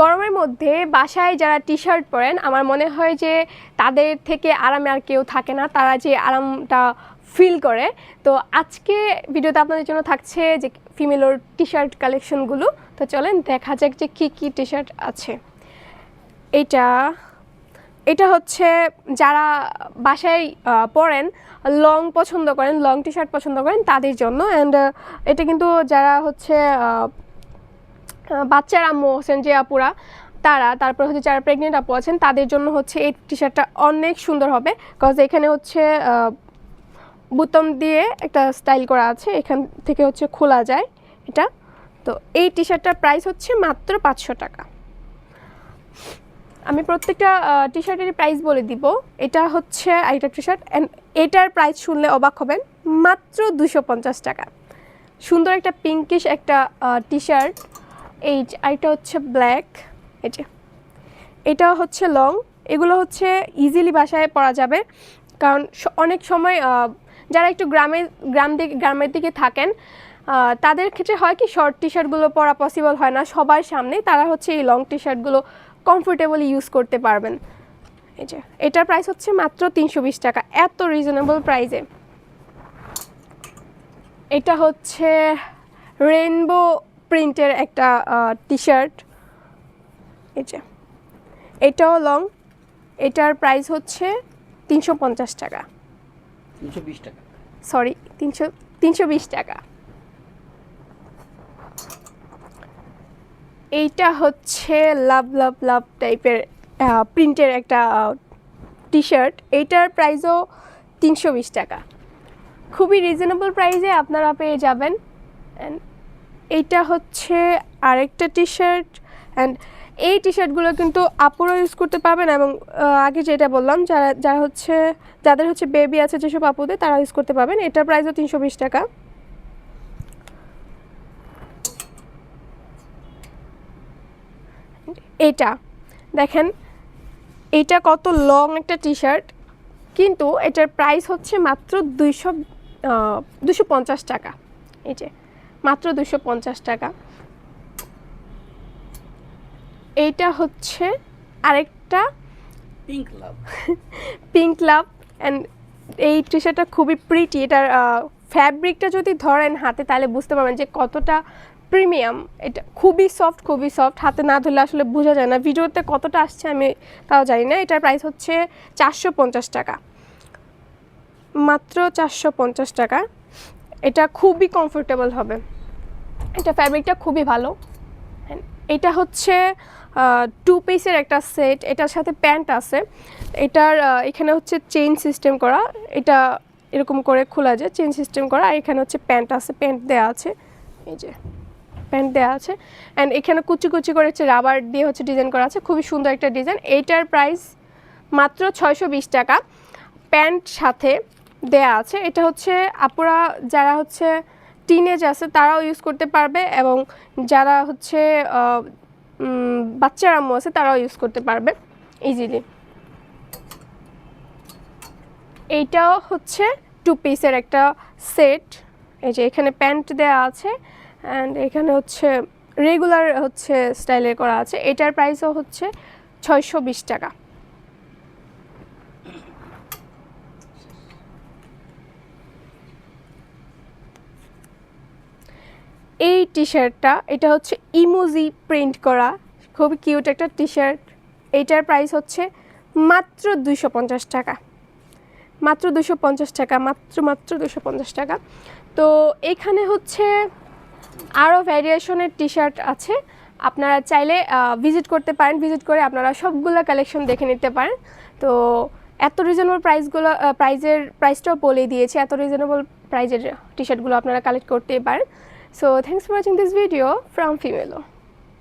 গরমের মধ্যে বাসায় যারা টি শার্ট পরেন, আমার মনে হয় যে তাদের থেকে আরামে আর কেউ থাকে না। তারা যে আরামটা ফিল করে। তো আজকে ভিডিওতে আপনাদের জন্য থাকছে যে ফিমেলোর টি শার্ট কালেকশনগুলো তো চলেন দেখা যাক যে কী কী টি শার্ট আছে। এটা এটা হচ্ছে যারা বাসায় পরেন লং পছন্দ করেন লং টি শার্ট পছন্দ করেন, তাদের জন্য। অ্যান্ড এটা কিন্তু যারা হচ্ছে বাচ্চার আম্মু হোসেন যে আপুরা, তারা, তারপর হচ্ছে যারা প্রেগনেন্ট আপু আছেন, তাদের জন্য হচ্ছে এই টি শার্টটা অনেক সুন্দর হবে কজ এখানে হচ্ছে বুতম দিয়ে একটা স্টাইল করা আছে, এখান থেকে হচ্ছে খোলা যায় এটা। তো এই টি শার্টটার প্রাইস হচ্ছে মাত্র পাঁচশো টাকা। আমি প্রত্যেকটা টি শার্টের প্রাইস বলে দিব, এটা হচ্ছে আরেকটা টি শার্ট অ্যান্ড এটার প্রাইস শুনলে অবাক হবেন, মাত্র দুশো পঞ্চাশ টাকা। সুন্দর একটা পিঙ্কিশ একটা টি শার্ট এই আরেকটা হচ্ছে ব্ল্যাক এই যে। এটা হচ্ছে লং এগুলো হচ্ছে ইজিলি বাসায় পরা যাবে। কারণ অনেক সময় যারা একটু গ্রামে, গ্রাম দিকে, গ্রামের দিকে থাকেন তাদের ক্ষেত্রে হয় কি শর্ট টি শার্টগুলো পরা পসিবল হয় না। সবার সামনে তারা হচ্ছে এই লং টি শার্টগুলো কমফোর্টেবলি ইউজ করতে পারবেন। এই যে, এটার প্রাইস হচ্ছে মাত্র তিনশো বিশ টাকা, এত রিজনেবল প্রাইসে এটা হচ্ছে রেনবো প্রিন্টের একটা টি শার্ট এই যে এটাও লং এটার প্রাইস হচ্ছে তিনশো পঞ্চাশ টাকা। তিনশো বিশ টাকা। সরি তিনশো তিনশো বিশ টাকা। এইটা হচ্ছে লাভ লাভ লাভ টাইপের প্রিন্টের একটা টি শার্ট এইটার প্রাইসও তিনশো বিশ টাকা। খুবই রিজনেবল প্রাইসে আপনারা পেয়ে যাবেন। অ্যান্ড এইটা হচ্ছে আরেকটা টি শার্ট অ্যান্ড এই টি শার্টগুলো কিন্তু আপুরা ইউজ করতে পারবেন এবং আগে যেটা বললাম, যারা যারা হচ্ছে, যাদের হচ্ছে বেবি আছে যেসব আপুদের তারা ইউজ করতে পারবেন। এটার প্রাইসও তিনশো বিশ টাকা। এটা, দেখেন, এটা কত লং একটা টি শার্ট কিন্তু এটার প্রাইস হচ্ছে মাত্র দুইশো দুশো পঞ্চাশ টাকা। এই যে মাত্র দুশো পঞ্চাশ টাকা। এইটা হচ্ছে আরেকটা pink love pink love and এই টি শার্টটা খুবই প্রিটি এটার ফ্যাব্রিকটা যদি ধরেন হাতে তাহলে বুঝতে পারবেন যে কতটা প্রিমিয়াম এটা খুবই সফট খুবই সফট হাতে না ধরলে আসলে বোঝা যায় না। ভিডিওতে কতটা আসছে আমি তাও জানি না। এটার প্রাইস হচ্ছে চারশো পঞ্চাশ টাকা। মাত্র চারশো পঞ্চাশ টাকা। এটা খুবই কমফোর্টেবল হবে। এটা ফ্যাব্রিকটা খুবই ভালো। এটা হচ্ছে টু পিসের একটা সেট এটার সাথে প্যান্ট আছে। এটার এখানে হচ্ছে চেইন সিস্টেম করা, এটা এরকম করে খোলা যায় চেইন সিস্টেম করা, আর এখানে হচ্ছে প্যান্ট আছে প্যান্ট দেওয়া আছে। এই যে প্যান্ট দেওয়া আছে। অ্যান্ড এখানে কুচি কুচি করে হচ্ছে রাবার দিয়ে হচ্ছে ডিজাইন করা আছে, খুবই সুন্দর একটা ডিজাইন এইটার প্রাইস মাত্র ছয়শো বিশ টাকা। প্যান্ট সাথে দেয়া আছে। এটা হচ্ছে আপুরা, যারা হচ্ছে টিনেজ আছে, তারাও ইউজ করতে পারবে এবং যারা হচ্ছে বাচ্চার আম্মু আছে, তারাও ইউজ করতে পারবে ইজিলি এইটাও হচ্ছে টু পিসের একটা সেট এই যে এখানে প্যান্ট দেওয়া আছে অ্যান্ড এখানে হচ্ছে রেগুলার হচ্ছে স্টাইলের করা আছে। এটার প্রাইসও হচ্ছে ছয়শো বিশ টাকা। এই টি শার্টটা এটা হচ্ছে ইমোজি প্রিন্ট করা, খুবই কিউট একটা টি শার্ট এইটার প্রাইস হচ্ছে মাত্র দুশো পঞ্চাশ টাকা। মাত্র দুশো পঞ্চাশ টাকা, মাত্র মাত্র দুশো পঞ্চাশ টাকা। তো এখানে হচ্ছে আরও ভ্যারিয়েশনের টি শার্ট আছে। আপনারা চাইলে ভিজিট করতে পারেন। ভিজিট করে আপনারা সবগুলো কালেকশন দেখে নিতে পারেন। তো এত রিজনেবল প্রাইসগুলো প্রাইজের প্রাইসটাও বলে দিয়েছি। এত রিজনেবল প্রাইজের টি শার্টগুলো আপনারা কালেক্ট করতেই পারেন। So thanks for watching this video from Femelo.